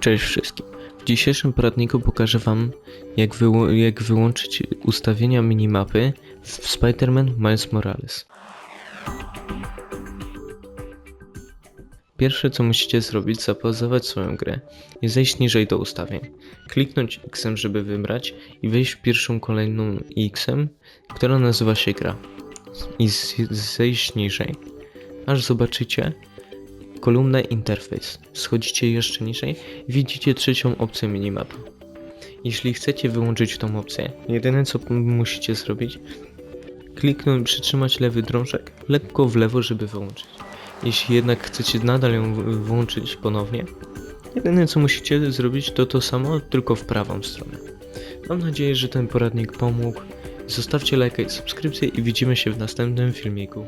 Cześć wszystkim. W dzisiejszym poradniku pokażę Wam, jak, jak wyłączyć ustawienia minimapy w Spider-Man Miles Morales. Pierwsze co musicie zrobić, zapauzować swoją grę i zejść niżej do ustawień. Kliknąć X, żeby wybrać i wejść w pierwszą kolejną X, która nazywa się gra. I zejść niżej, aż zobaczycie kolumnę interfejs. Schodzicie jeszcze niżej widzicie trzecią opcję minimapy. Jeśli chcecie wyłączyć tą opcję, jedyne co musicie zrobić, kliknąć, przytrzymać lewy drążek lekko w lewo, żeby wyłączyć. Jeśli jednak chcecie nadal ją włączyć ponownie, jedyne co musicie zrobić to to samo, tylko w prawą stronę. Mam nadzieję, że ten poradnik pomógł. Zostawcie lajka i subskrypcję i widzimy się w następnym filmiku.